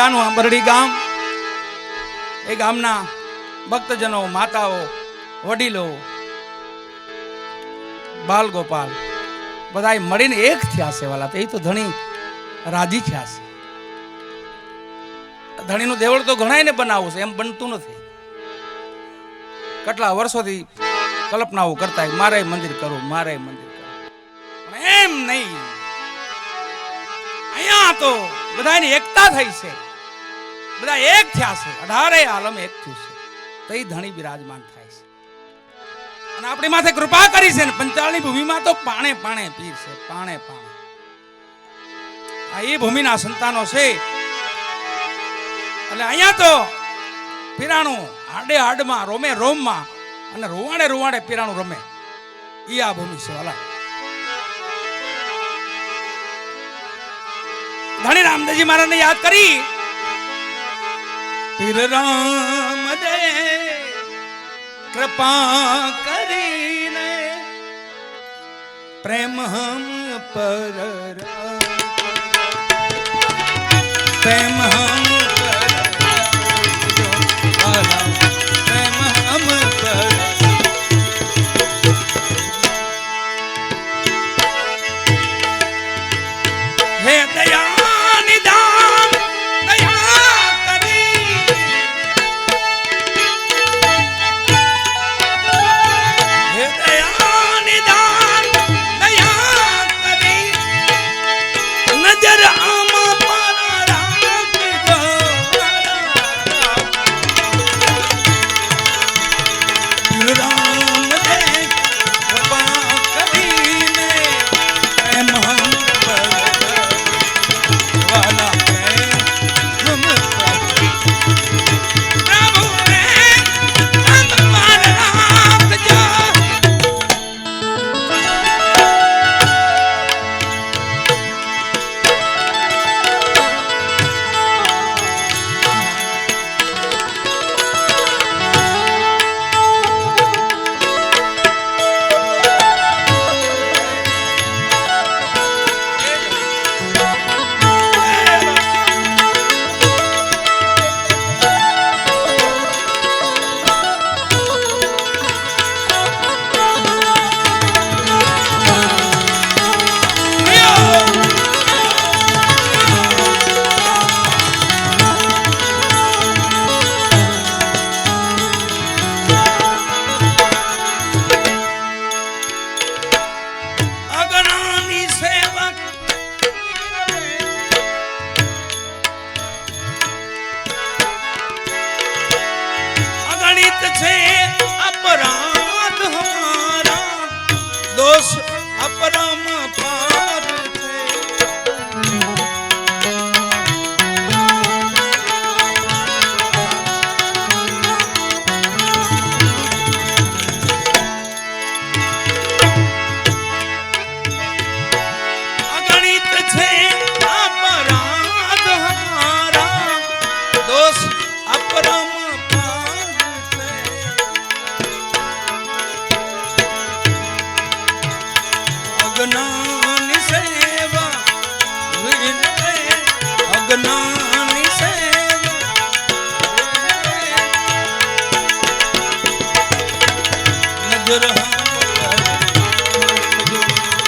બલિદાનું આંબરડી ગામ, એ ગામના ભક્તજનો, માતાઓ, વડીલો બાલ ગોપાલ બધા મળીને એક થયા છે વાલા. એ તો ધણી રાજી થયા છે. ધણીનું દેવળ તો ઘણાયને બનાવવું છે, એમ બનતું નથી. કેટલા વર્ષોથી કલ્પનાઓ કરતા મારે મંદિર કરવું, મારે મંદિર કરવું. એમ નહીં. અહીંયા તો બધાની એકતા થઈ છે. બધા એક થયા છે. અઢારે આલમ એક થયું છે. તો એ ધણી બિરાજમાન થાય છે. અને આપણી માથે કૃપા કરી છે ને, પંચાળની ભૂમિમાં તો પાણે પાણે પીર છે, પાણે પાણે. આ એ ભૂમિના સંતાનો છે. એટલે અહીંયા તો પીરાણું હાડે હાડમાં રોમે રોમમાં અને રોવાડે રોવાડે પીરાણું રમે. એ આ ભૂમિ છે, વાલા. ધણી રામદેવજી મહારાજને યાદ કરી પીર રામ દે કૃપા કરીને પ્રેમ હમ પર પ્રેમ હમ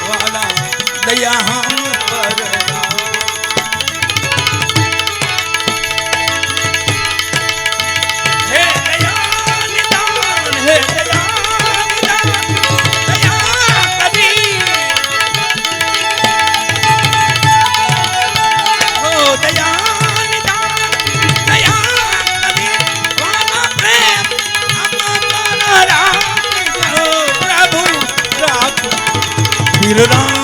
વાલા દયા હમ વીર રામ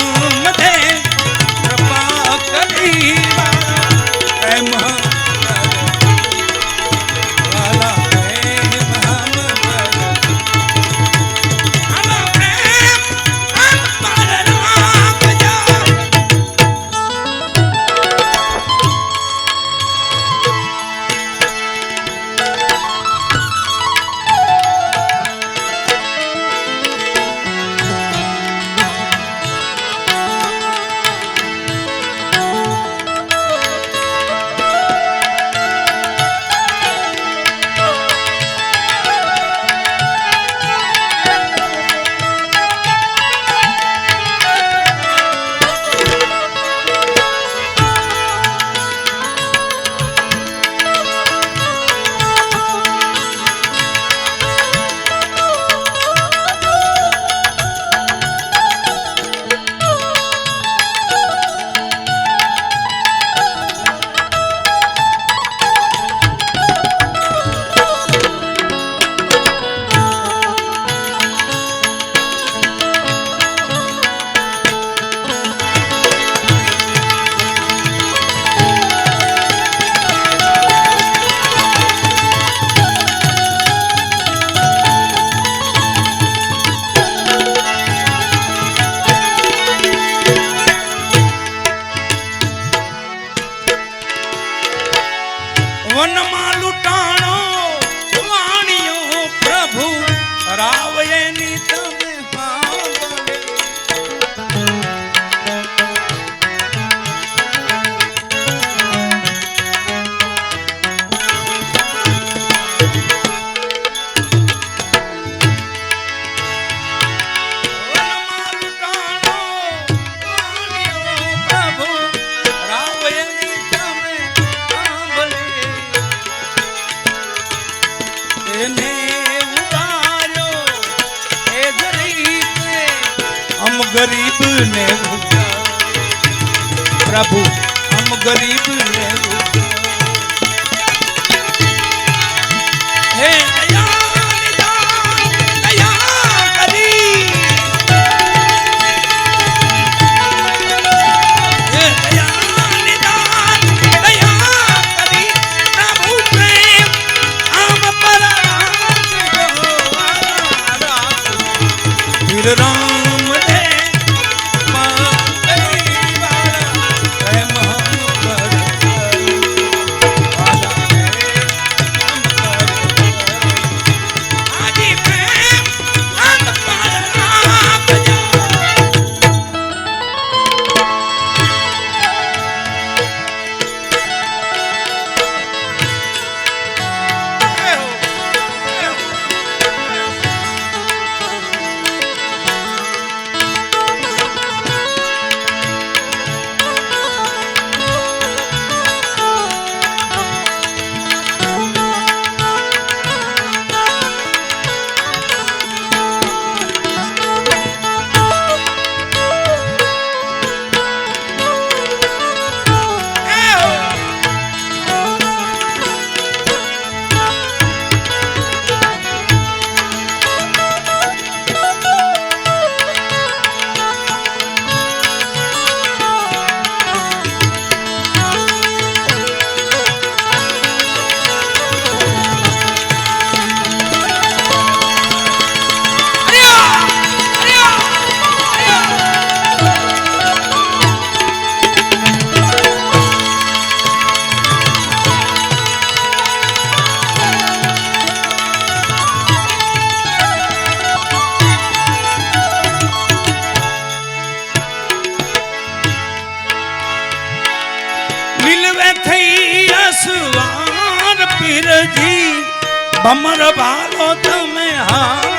ભાલો તમે હાથ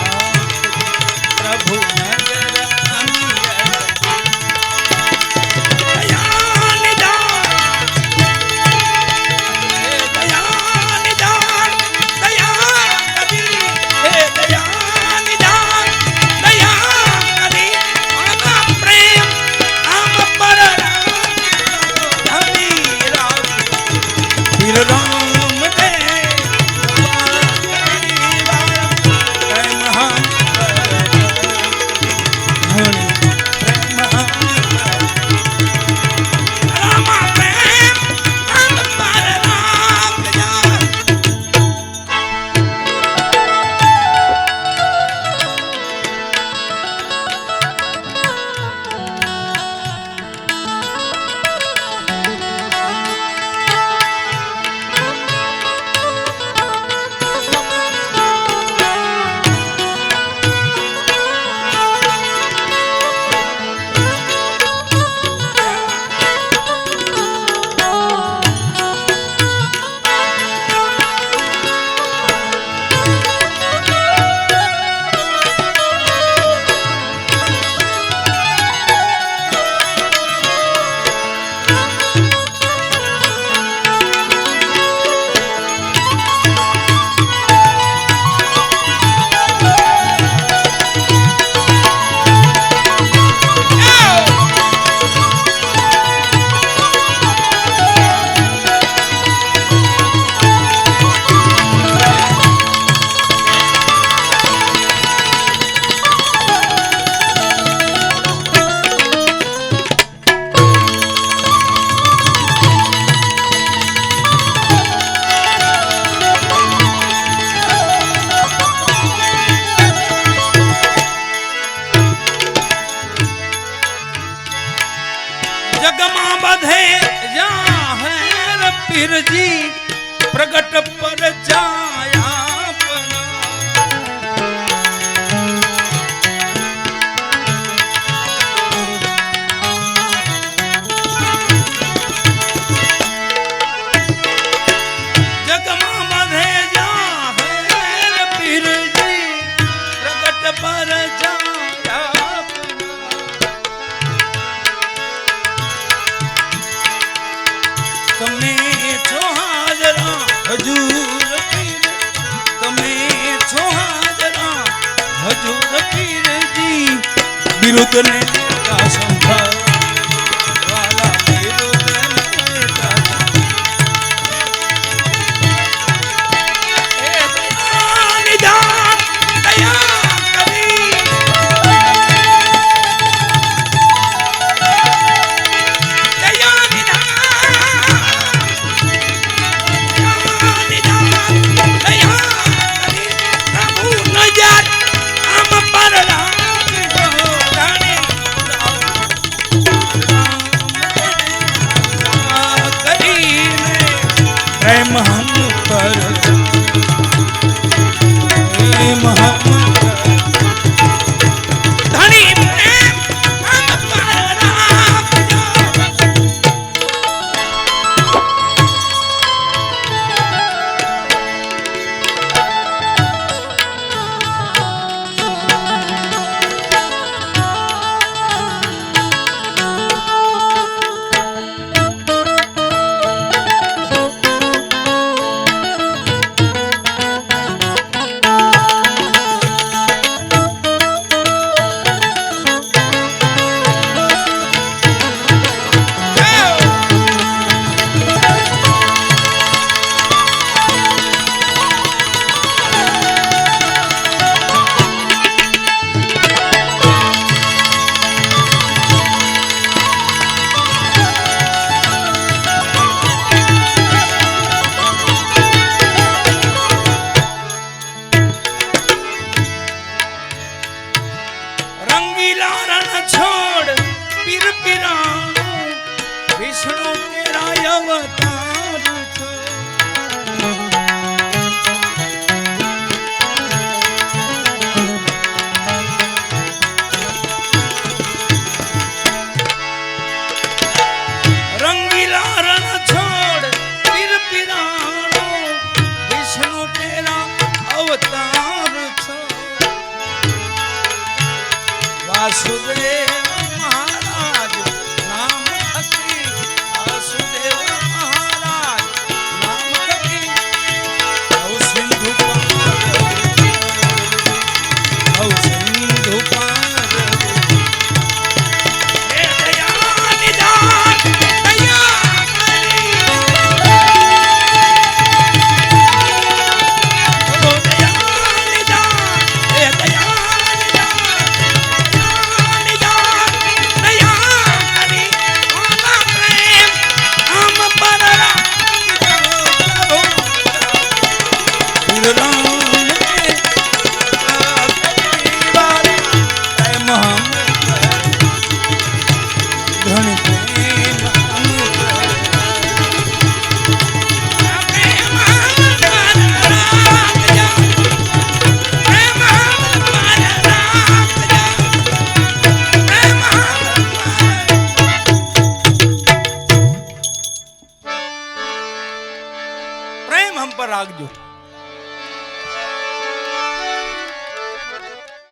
বিরুদ্ধ নেতা